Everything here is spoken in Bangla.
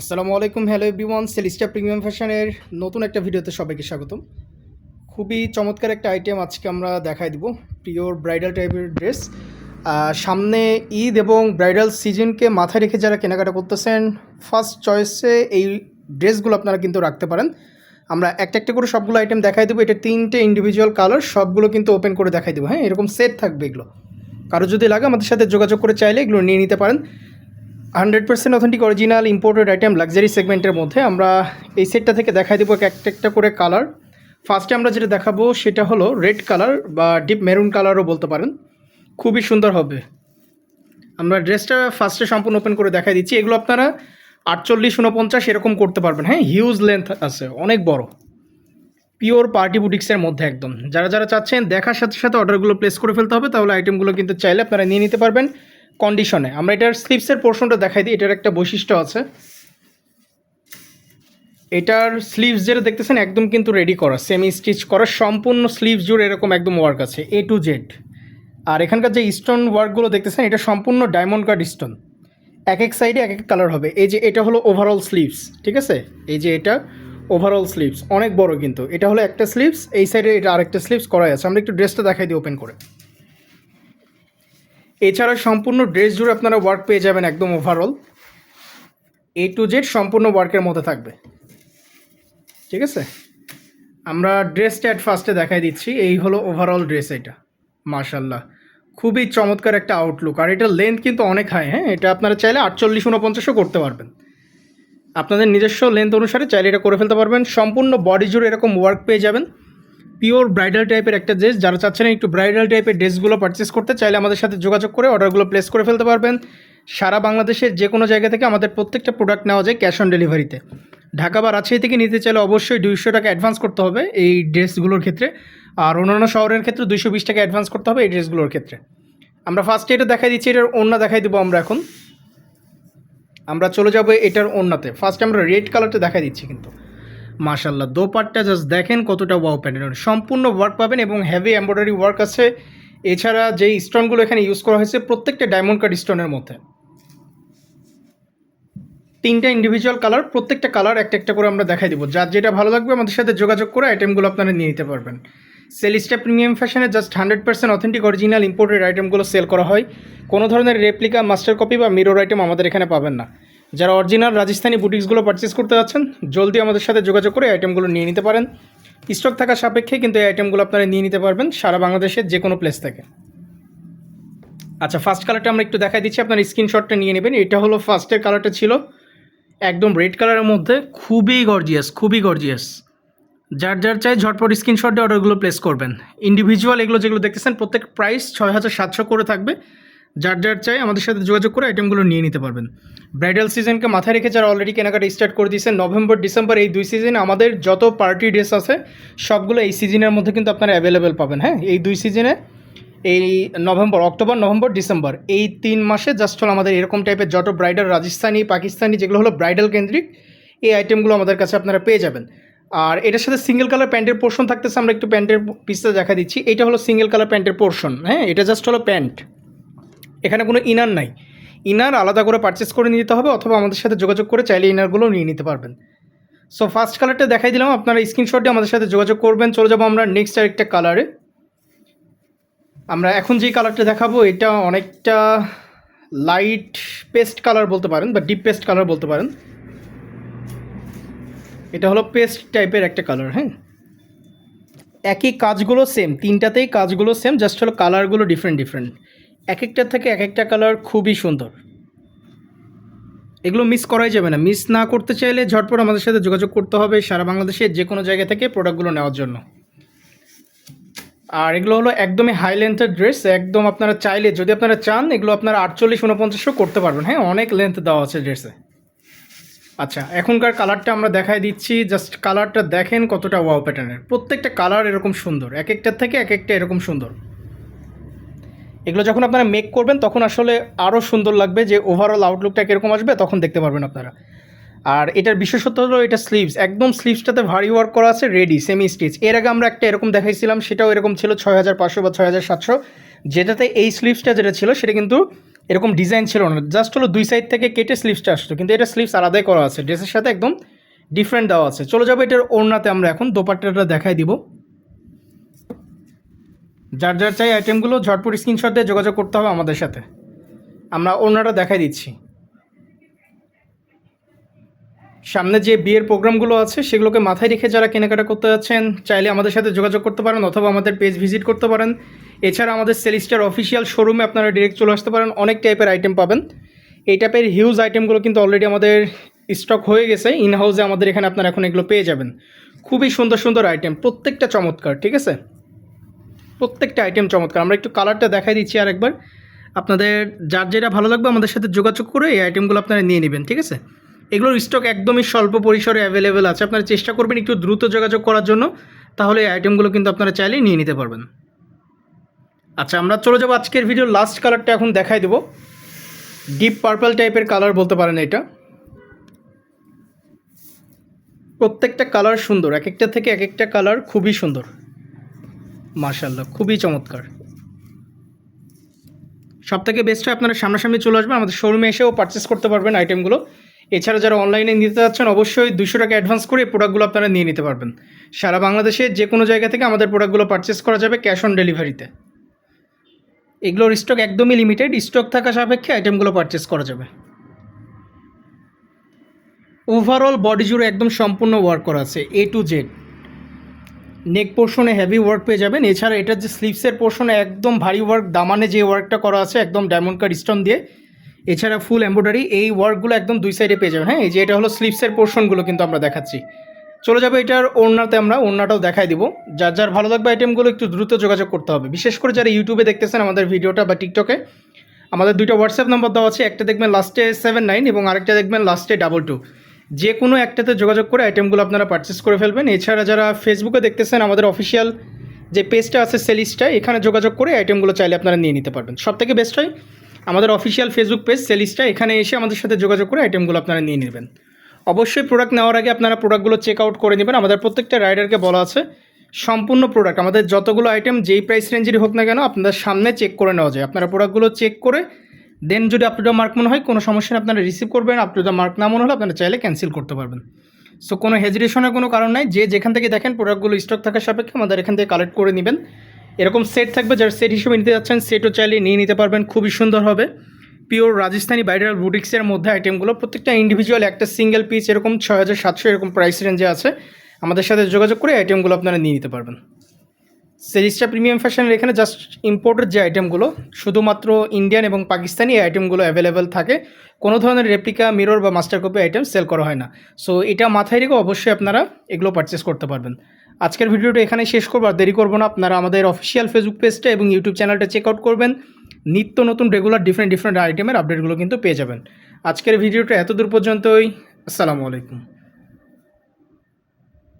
আসসালামু আলাইকুম, হ্যালো এভরিওয়ান সেলিস্টা প্রিমিয়াম ফ্যাশনের নতুন একটা ভিডিওতে সবাইকে স্বাগতম। খুবই চমৎকার একটা আইটেম আজকে আমরা দেখাই দিব পিওর ব্রাইডাল টাইপের ড্রেস সামনে ঈদ এবং ব্রাইডাল সিজনকে মাথায় রেখে যারা কেনাকাটা করতেছেন ফার্স্ট চয়েসে এই ড্রেসগুলো আপনারা কিন্তু রাখতে পারেন। আমরা একটা একটা করে সবগুলো আইটেম দেখাই দেবো, এটা তিনটে ইন্ডিভিজুয়াল কালার সবগুলো কিন্তু ওপেন করে দেখাই দেবো হ্যাঁ? এরকম সেট থাকবে এগুলো। কারও যদি লাগে আমাদের সাথে যোগাযোগ করে চাইলে এগুলো নিয়ে নিতে পারেন। Hundred percent authentic original imported item luxury সেগমেন্টের মধ্যে আমরা এই সেটটা থেকে দেখাই দেবো এক একটা একটা করে কালার ফার্স্টে আমরা যেটা দেখাবো সেটা হলো রেড কালার বা ডিপ মেরুন কালারও বলতে পারেন। খুবই সুন্দর হবে। আমরা ড্রেসটা ফার্স্টে সম্পূর্ণ ওপেন করে দেখাই দিচ্ছি। এগুলো আপনারা আটচল্লিশ উনপঞ্চাশ এরকম করতে পারবেন। হ্যাঁ হিউজ লেন্থ আছে, অনেক বড়। পিওর পার্টি বুটিক্সের মধ্যে একদম। যারা যারা চাচ্ছেন, দেখার সাথে সাথে অর্ডারগুলো প্লেস করে ফেলতে হবে। তাহলে আইটেমগুলো কিন্তু চাইলে আপনারা নিয়ে নিতে পারবেন। কন্ডিশনে আমরা এটার স্লিপসের পোর্শনটা দেখাই দিই, এটার একটা বৈশিষ্ট্য আছে। এটার স্লিভস যেটা দেখতেছেন একদম কিন্তু রেডি করা সেমি স্টিচ করা, সম্পূর্ণ স্লিভস জুড়ে এরকম একদম ওয়ার্ক আছে এ টু জেড আর এখানকার যে স্টোন ওয়ার্কগুলো দেখতেছেন, এটা সম্পূর্ণ ডায়মন্ড কার্ড স্টোন এক এক সাইডে এক এক কালার হবে। এই যে এটা হলো ওভারঅল স্লিভস ঠিক আছে? এই যে এটা ওভারঅল স্লিভস অনেক বড় কিন্তু। এটা হলো একটা স্লিভস এই সাইডে এটা আরেকটা স্লিভস করাই আছে। আমরা একটু ড্রেসটা দেখাই দিই ওপেন করে। এছাড়া সম্পূর্ণ ড্রেস জুড়ে আপনারা ওয়ার্ক পেয়ে যাবেন একদম ওভারঅল এ টু জেড সম্পূর্ণ ওয়ার্কের মধ্যে থাকবে। ঠিক আছে? আমরা ড্রেসটা অ্যাট ফার্স্টে দেখাই দিচ্ছি। এই হলো ওভারঅল ড্রেস এটা। মার্শাল্লাহ খুবই চমৎকার একটা আউটলুক আর এটার লেন্থ কিন্তু অনেক হাই হ্যাঁ? এটা আপনারা চাইলে আটচল্লিশ উনপঞ্চাশও করতে পারবেন। আপনাদের নিজস্ব লেন্থ অনুসারে চাইলে এটা করে ফেলতে পারবেন। সম্পূর্ণ বডি জুড়ে এরকম ওয়ার্ক পেয়ে যাবেন। পিওর ব্রাইডাল টাইপের একটা ড্রেস যারা চাচ্ছেন একটু ব্রাইডাল টাইপের ড্রেসগুলো পারচেস করতে, চাইলে আমাদের সাথে যোগাযোগ করে অর্ডারগুলো প্লেস করে ফেলতে পারবেন। সারা বাংলাদেশের যে কোনো জায়গা থেকে আমাদের প্রত্যেকটা প্রোডাক্ট নেওয়া যায় ক্যাশ অন ডেলিভারিতে ঢাকা বা রাজশাহী থেকে নিতে চাইলে অবশ্যই দুইশো টাকা অ্যাডভান্স করতে হবে এই ড্রেসগুলোর ক্ষেত্রে। আর অন্যান্য শহরের ক্ষেত্রে দুইশো বিশ টাকা অ্যাডভান্স করতে হবে এই ড্রেসগুলোর ক্ষেত্রে। আমরা ফার্স্টে এটা দেখাই দিচ্ছি, এটার ওড়না দেখাই দেবো আমরা এখন। আমরা চলে যাব এটার ওড়নাতে। ফার্স্টে আমরা রেড কালারটা দেখাই দিচ্ছি কিন্তু। মাশাল্লাহ দোপাট্টা জাস্ট দেখেন কতটা ওয়াও প্যাটার্ন সম্পূর্ণ ওয়ার্ক পাবেন এবং হেভি এমব্রয়ডারি ওয়ার্ক আছে। এছাড়া যে স্টোনগুলো এখানে ইউজ করা হয়েছে, প্রত্যেকটা ডায়মন্ড কাট স্টোনের মধ্যে। তিনটা ইন্ডিভিজুয়াল কালার প্রত্যেকটা কালার একটা একটা করে আমরা দেখাই দিব। যার যেটা ভালো লাগবে আমাদের সাথে যোগাযোগ করে আইটেমগুলো আপনারা নিয়ে নিতে পারবেন। সেলিস্টা প্রিমিয়াম ফ্যাশনে just hundred percent authentic original imported আইটেমগুলো সেল করা হয়। কোনো ধরনের রেপ্লিকা মাস্টার কপি বা মিরর আইটেম আমাদের এখানে পাবেন না। যারা অরিজিনাল রাজস্থানি বুটিক্সগুলো পারচেস করতে যাচ্ছেন, জলদি আমাদের সাথে যোগাযোগ করে আইটেমগুলো নিয়ে নিতে পারেন। স্টক থাকা সাপেক্ষে কিন্তু এই আইটেমগুলো আপনারা নিয়ে নিতে পারবেন সারা বাংলাদেশের যে কোনো প্লেস থেকে। আচ্ছা ফার্স্ট কালারটা আমরা একটু দেখাই দিচ্ছি, আপনার স্ক্রিনশটটা নিয়ে নেবেন। এটা হলো ফার্স্টের কালারটা ছিল একদম রেড কালারের মধ্যে, খুবই গর্জিয়াস খুবই গর্জিয়াস যার যার চাই ঝটপট স্ক্রিনশট দিয়ে অর্ডারগুলো প্লেস করবেন। ইন্ডিভিজুয়াল এগুলো যেগুলো দেখতেছেন, প্রত্যেক প্রাইস ছয় হাজার সাতশো করে থাকবে। যার যার চাই আমাদের সাথে যোগাযোগ করে আইটেমগুলো নিয়ে নিতে পারবেন। ব্রাইডাল সিজনকে মাথায় রেখে যারা অলরেডি কেনাকাটা স্টার্ট করে দিয়েছেন নভেম্বর ডিসেম্বর এই দুই সিজনে আমাদের যত পার্টি ড্রেস আছে, সবগুলো এই সিজনের মধ্যে কিন্তু আপনারা অ্যাভেলেবেল পাবেন হ্যাঁ? এই দুই সিজনে এই নভেম্বর অক্টোবর নভেম্বর ডিসেম্বর এই তিন মাসে জাস্ট হলো আমাদের এরকম টাইপের যত ব্রাইডাল রাজস্থানি, পাকিস্তানি যেগুলো হলো ব্রাইডাল কেন্দ্রিক, এই আইটেমগুলো আমাদের কাছে আপনারা পেয়ে যাবেন। আর এটার সাথে সিঙ্গেল কালার প্যান্টের পোর্শন থাকতেছে, আমরা একটু প্যান্টের পিসটা দেখা দিচ্ছি। এটা হলো সিঙ্গেল কালার প্যান্টের পোর্শন হ্যাঁ? এটা জাস্ট হলো প্যান্ট এখানে কোনো ইনার নাই। ইনার আলাদা করে পারচেস করে নিতে হবে অথবা আমাদের সাথে যোগাযোগ করে চাইলে ইনারগুলো নিয়ে নিতে পারবেন। সো ফার্স্ট কালারটা দেখাই দিলাম, আপনারা স্ক্রিনশটে আমাদের সাথে যোগাযোগ করবেন। চলে যাব আমরা নেক্সট আরেকটা কালারে আমরা এখন যেই কালারটা দেখাবো, এটা অনেকটা লাইট পেস্ট কালার বলতে পারেন বা ডিপ পেস্ট কালার বলতে পারেন। এটা হলো পেস্ট টাইপের একটা কালার হ্যাঁ। একই কাজগুলো সেম তিনটাতেই কাজগুলো সেম জাস্ট হলো কালারগুলো ডিফারেন্ট ডিফারেন্ট এক একটার থেকে এক একটা কালার খুবই সুন্দর। এগুলো মিস করাই যাবে না। মিস না করতে চাইলে ঝটপট আমাদের সাথে যোগাযোগ করতে হবে সারা বাংলাদেশের যে কোনো জায়গা থেকে প্রোডাক্টগুলো নেওয়ার জন্য। আর এগুলো হলো একদমই হাই লেন্থের ড্রেস একদম আপনারা চাইলে, যদি আপনারা চান, এগুলো আপনারা আটচল্লিশ উনপঞ্চাশও করতে পারবেন। হ্যাঁ অনেক লেন্থ দেওয়া আছে ড্রেসে আচ্ছা এখনকার কালারটা আমরা দেখাই দিচ্ছি। জাস্ট কালারটা দেখেন কতটা ওয়াও প্যাটার্নের প্রত্যেকটা কালার এরকম সুন্দর। এক একটার থেকে এক একটা এরকম সুন্দর। এগুলো যখন আপনারা মেক করবেন, তখন আসলে আরও সুন্দর লাগবে যে ওভারঅল আউটলুকটা কীরকম আসবে, তখন দেখতে পারবেন আপনারা। আর এটার বিশেষত্ব হলো এটা স্লিভস একদম স্লিভসটাতে ভারী ওয়ার্ক করা আছে রেডি সেমি স্টিচ এর আগে আমরা একটা এরকম দেখাইছিলাম, সেটাও এরকম ছিল ছয় হাজার পাঁচশো বা ছয় হাজার সাতশো। যেটাতে এই স্লিভসটা যেটা ছিল, সেটা কিন্তু এরকম ডিজাইন ছিল না। জাস্ট হলো দুই সাইড থেকে কেটে স্লিভসটা আসতো। কিন্তু এটা স্লিভস আলাদাই করা আছে। ড্রেসের সাথে একদম ডিফারেন্ট দেওয়া আছে। চলে যাব এটার ওড়নাতে। আমরা এখন দোপাট্টাটা দেখাই দিব। যার যার চাই আইটেমগুলো ঝটপট স্ক্রিনশট দিয়ে যোগাযোগ করতে হবে আমাদের সাথে। আমরা ওড়নাটা দেখাই দিচ্ছি। সামনে যে বিয়ের প্রোগ্রামগুলো আছে, সেগুলোকে মাথায় রেখে যারা কেনাকাটা করতে যাচ্ছেন, চাইলে আমাদের সাথে যোগাযোগ করতে পারেন অথবা আমাদের পেজ ভিজিট করতে পারেন। এছাড়া আমাদের সেলিস্টার অফিসিয়াল শোরুমে আপনারা ডিরেক্ট চলে আসতে পারেন, অনেক টাইপের আইটেম পাবেন। এই টাইপের হিউজ আইটেমগুলো কিন্তু অলরেডি আমাদের স্টক হয়ে গেছে ইন হাউসে আমাদের এখানে আপনারা এখন এগুলো পেয়ে যাবেন। খুবই সুন্দর সুন্দর আইটেম প্রত্যেকটা চমৎকার, ঠিক আছে? প্রত্যেকটা আইটেম চমৎকার। আমরা একটু কালারটা দেখাই দিচ্ছি আরেকবার। আপনাদের যার যেটা ভালো লাগবে আমাদের সাথে যোগাযোগ করে এই আইটেমগুলো আপনারা নিয়ে নেবেন, ঠিক আছে? এগুলোর স্টক একদমই স্বল্প পরিসরে অ্যাভেলেবেল আছে। আপনারা চেষ্টা করবেন একটু দ্রুত যোগাযোগ করার জন্য, তাহলে এই আইটেমগুলো কিন্তু আপনারা চাইলেই নিয়ে নিতে পারবেন। আচ্ছা আমরা চলে যাব আজকের ভিডিওর লাস্ট কালারটা এখন দেখাই দেবো। ডিপ পার্পল টাইপের কালার বলতে পারেন এটা। প্রত্যেকটা কালার সুন্দর, এক একটা থেকে এক একটা কালার খুবই সুন্দর। মার্শাল্লাহ খুবই চমৎকার। সব থেকে বেস্ট হয় আপনারা সামনাসামনি চলে আসবেন, আমাদের শোরুমে এসেও পারচেস করতে পারবেন আইটেমগুলো এছাড়া যারা অনলাইনে নিতে চাচ্ছেন অবশ্যই দুশো টাকা অ্যাডভান্স করে এই প্রোডাক্টগুলো আপনারা নিয়ে নিতে পারবেন। সারা বাংলাদেশে যে কোনো জায়গা থেকে আমাদের প্রোডাক্টগুলো পারচেস করা যাবে ক্যাশ অন ডেলিভারিতে এগুলোর স্টক একদমই লিমিটেড স্টক থাকা সাপেক্ষে আইটেমগুলো পারচেস করা যাবে। ওভারঅল বডি জুড়ে একদম সম্পূর্ণ ওয়ার্ক করা আছে এ টু জেড নেক পোর্শনে হেভি ওয়ার্ক পেয়ে যাবেন। এছাড়া এটার যে স্লিভসের পোর্শনে একদম ভারী ওয়ার্ক দামানে যে ওয়ার্কটা করা আছে, একদম ডায়মন্ড কার্ড স্টোন দিয়ে। এছাড়া ফুল এম্ব্রয়ডারি এই ওয়ার্কগুলো একদম দুই সাইডে পেয়ে যাবেন। হ্যাঁ এই যে এটা হলো স্লিপসের পোর্শনগুলো কিন্তু আমরা দেখাচ্ছি। চলে যাবে এটার ওড়নাতে আমরা, ওড়নাটাও দেখাই দিব। যার যার ভালো লাগবে আইটেমগুলো একটু দ্রুত যোগাযোগ করতে হবে। বিশেষ করে যারা ইউটিউবে দেখতেছেন আমাদের ভিডিওটা বা টিকটকে আমাদের দুইটা হোয়াটসঅ্যাপ নাম্বার দেওয়া আছে, একটা দেখবেন লাস্টে সেভেন নাইন এবং আরেকটা দেখবেন লাস্টে ডাবল টু যে কোনো একটাতে যোগাযোগ করে আইটেমগুলো আপনারা পারচেস করে ফেলবেন। এছাড়া যারা ফেসবুকে দেখতেছেন, আমাদের অফিসিয়াল যে পেজটা আছে সেলিস্টা এখানে যোগাযোগ করে আইটেমগুলো চাইলে আপনারা নিয়ে নিতে পারবেন। সব থেকে বেস্ট হয় আমাদের অফিসিয়াল ফেসবুক পেজ সেলিস্টা এখানে এসে আমাদের সাথে যোগাযোগ করে আইটেমগুলো আপনারা নিয়ে নেবেন। অবশ্যই প্রোডাক্ট নেওয়ার আগে আপনারা প্রোডাক্টগুলো চেক আউট করে নেবেন। আমাদের প্রত্যেকটা রাইডারকে বলা আছে, সম্পূর্ণ প্রোডাক্ট আমাদের যতগুলো আইটেম যেই প্রাইস রেঞ্জেরই হোক না কেন, আপনাদের সামনে চেক করে নেওয়া যায়। আপনারা প্রোডাক্টগুলো চেক করে দেন যদি আপ টু দ্য মার্ক মনে হয়, কোনো সমস্যা নেই, আপনারা রিসিভ করবেন আপ টু দ্য মার্ক না মনে হলে আপনারা চাইলে ক্যান্সেল করতে পারবেন। সো কোনো হেজিটেশনের কোনো কারণ নাই, যে যেখান থেকে দেখেন প্রোডাক্টগুলো স্টক থাকার সাপেক্ষে আমাদের এখান থেকে কালেক্ট করে নেবেন। এরকম সেট থাকবে, যার সেট হিসেবে নিতে যাচ্ছেন সেটও চাইলে নিয়ে নিতে পারবেন, খুবই সুন্দর হবে। পিওর রাজস্থানি বাইরাল বুটিক্সের মধ্যে আইটেমগুলো প্রত্যেকটা ইন্ডিভিজুয়াল একটা সিঙ্গেল পিস এরকম ছয় হাজার সাতশো এরকম প্রাইস রেঞ্জে আছে। আমাদের সাথে যোগাযোগ করে আইটেমগুলো আপনারা নিয়ে নিতে পারবেন। সেরিস্টা প্রিমিয়াম ফ্যাশনের এখানে জাস্ট ইম্পোর্টেড যে আইটেমগুলো শুধুমাত্র ইন্ডিয়ান এবং পাকিস্তানি এই আইটেমগুলো অ্যাভেলেবেল থাকে, কোনো ধরনের রেপ্লিকা মিরর বা মাস্টার কপি আইটেম সেল করা হয় না। সো এটা মাথায় রেখে অবশ্যই আপনারা এগুলো পারচেস করতে পারবেন। আজকের ভিডিওটা এখানে শেষ করব, আর দেরি করব না, আপনারা আমাদের অফিসিয়াল ফেসবুক পেজটা এবং ইউটিউব চ্যানেলটা চেক আউট করবেন। নিত্য নতুন রেগুলার ডিফারেন্ট ডিফারেন্ট আইটেমের আপডেটগুলো কিন্তু পেয়ে যাবেন। আজকের ভিডিওটা এত দূর পর্যন্তই, আসসালামু আলাইকুম।